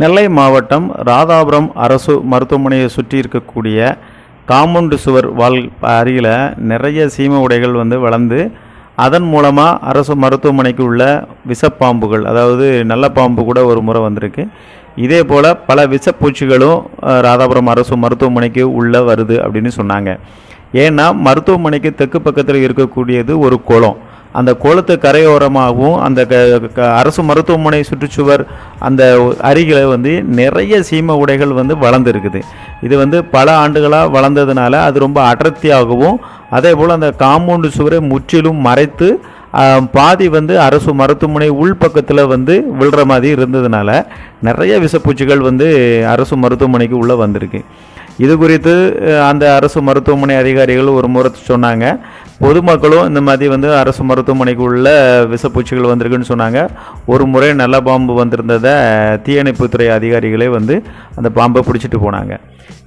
நெல்லை மாவட்டம் ராதாபுரம் அரசு மருத்துவமனையை சுற்றி இருக்கக்கூடிய காம்பவுண்டு சுவர் வால் அருகில் நிறைய சீம உடைகள் வந்து வளர்ந்து அதன் மூலமாக அரசு மருத்துவமனைக்கு உள்ள விஷப்பாம்புகள் அதாவது நல்ல பாம்பு கூட ஒரு முறை வந்திருக்கு. இதே போல் பல விஷப்பூச்சிகளும் ராதாபுரம் அரசு மருத்துவமனைக்கு உள்ளே வருது அப்படின்னு சொன்னாங்க. ஏன்னா மருத்துவமனைக்கு தெற்கு பக்கத்தில் இருக்கக்கூடியது ஒரு குளம். அந்த குளத்து கரையோரமாகவும் அந்த க- க- அரசு மருத்துவமனை சுற்றுச்சுவர் அந்த அருகில் வந்து நிறைய சீம உடைகள் வந்து வளர்ந்துருக்குது. இது வந்து பல ஆண்டுகளாக வளர்ந்ததுனால அது ரொம்ப அடர்த்தியாகவும் அதே போல் அந்த காம்பவுண்டு சுவரை முற்றிலும் மறைத்து பாதி வந்து அரசு மருத்துவமனை உள்பக்கத்தில் வந்து விழுற மாதிரி இருந்ததுனால நிறைய விஷப்பூச்சிகள் வந்து அரசு மருத்துவமனைக்கு உள்ளே வந்திருக்கு. இது குறித்து அந்த அரசு மருத்துவமனை அதிகாரிகள் ஒரு முறை சொன்னாங்க. பொதுமக்களும் இந்த மாதிரி வந்து அரசு மருத்துவமனைக்கு உள்ள விஷப்பூச்சிகள் வந்திருக்குன்னு சொன்னாங்க. ஒரு முறை நல்ல பாம்பு வந்திருந்ததை தீயணைப்புத்துறை அதிகாரிகளே வந்து அந்த பாம்பை பிடிச்சிட்டு போனாங்க.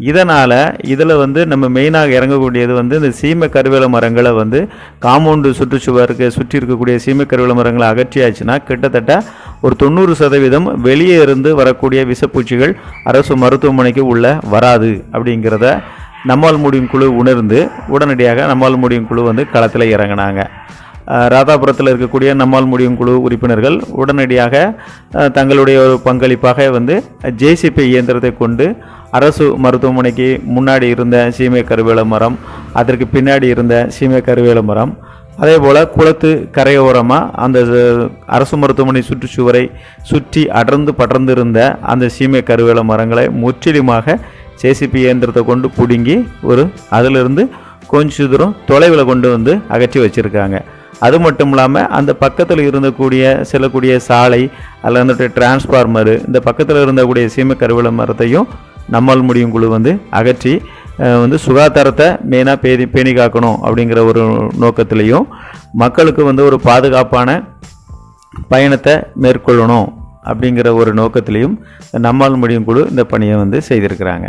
இதனால் இதில் வந்து நம்ம மெயினாக இறங்கக்கூடியது வந்து இந்த சீமை கருவேல மரங்களை வந்து காம்பவுண்டு சுற்றுச்சுவருக்கு சுற்றி இருக்கக்கூடிய சீமை கருவேல மரங்களை அகற்றியாச்சுன்னா கிட்டத்தட்ட ஒரு தொண்ணூறு சதவீதம் வெளியே இருந்து வரக்கூடிய விஷப்பூச்சிகள் அரசு மருத்துவமனைக்கு உள்ள வராது அப்படிங்கிறத நம்மால் முடியும் குழு உணர்ந்து உடனடியாக நம்மால் முடியும் குழு வந்து களத்தில் இறங்கினாங்க. ராதாபுரத்தில் இருக்கக்கூடிய நம்மால் முடியும் குழு உறுப்பினர்கள் உடனடியாக தங்களுடைய ஒரு பங்களிப்பாக வந்து ஜேசிபி இயந்திரத்தை கொண்டு அரசு மருத்துவமனைக்கு முன்னாடி இருந்த சீமை கருவேல மரம் அதற்கு பின்னாடி இருந்த சீமை கருவேல மரம் அதே போல் குளத்து கரையோரமாக அந்த அரசு மருத்துவமனை சுற்றுச்சுவரை சுற்றி அடர்ந்து படர்ந்து இருந்த அந்த சீமை கருவேல மரங்களை முற்றிலுமாக ஜேசிபி இயந்திரத்தை கொண்டு பிடுங்கி ஒரு அதிலிருந்து கொஞ்ச தூரம் தொலைவில் கொண்டு வந்து அகற்றி வச்சுருக்காங்க. அது மட்டும் இல்லாமல் அந்த பக்கத்தில் இருந்தக்கூடிய செல்லக்கூடிய சாலை அதில் வந்துட்டு டிரான்ஸ்ஃபார்மரு இந்த பக்கத்தில் இருந்தக்கூடிய சீமை கருவேல மரத்தையும் நம்மால் முடியும் குழு வந்து அகற்றி வந்து சுகாதாரத்தை மெயினாக பேணி பேணி காக்கணும் அப்படிங்கிற ஒரு நோக்கத்திலையும் மக்களுக்கு வந்து ஒரு பாதுகாப்பான பயணத்தை மேற்கொள்ளணும் அப்படிங்கிற ஒரு நோக்கத்திலையும் நம்மால் முடியும் குழு இந்த பணியை வந்து செய்திருக்கிறாங்க.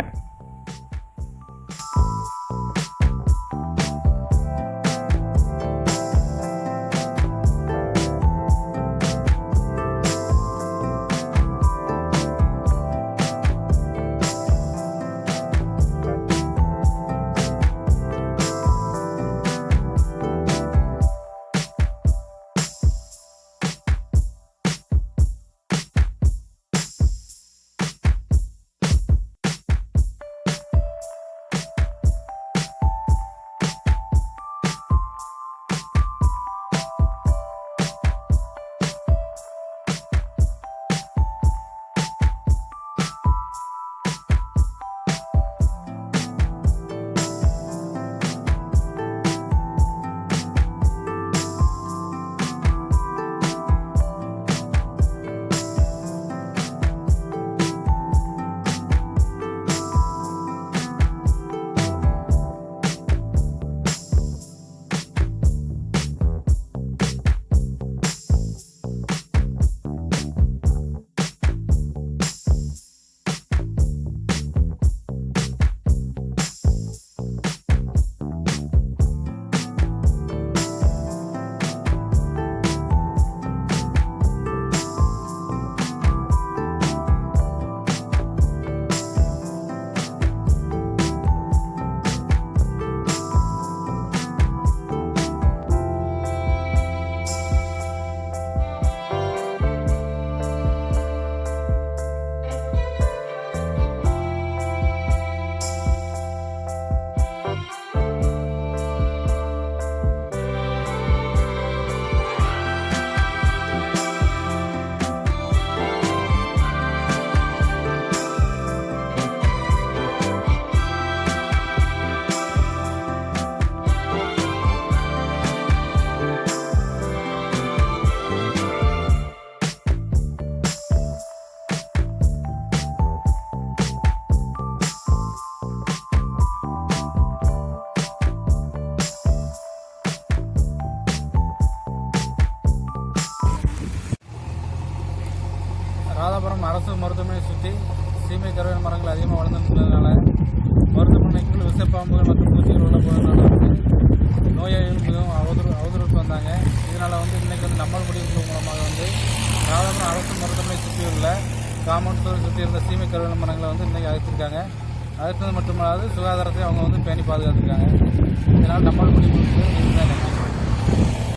அரசு மருத்துவமனையை சுற்றி சீமை கருவேல மரங்கள் அதிகமாக வளர்ந்துருந்ததுனால மருத்துவமனைக்குள் விஷப்பாம்புகள் மற்றும் பூச்சிகள் உள்ள போகிறதுனால வந்து நோயாளிகள் மிகவும் அவதூறு அவதூறுக்கு வந்தாங்க. இதனால் வந்து இன்றைக்கி வந்து நம்மள் குடியிருப்பு மூலமாக வந்து ராதாபுரம் அரசு மருத்துவமனை சுற்றியுள்ள காம்பவுண்ட் சுற்றி இருந்த சீமை கருவேல மரங்களை வந்து இன்றைக்கி அழைச்சிருக்காங்க. அழைத்தது மட்டுமல்லாது சுகாதாரத்தை அவங்க வந்து பேணி பாதுகாத்துருக்காங்க. இதனால் நம்மளோட முடிவு நன்றி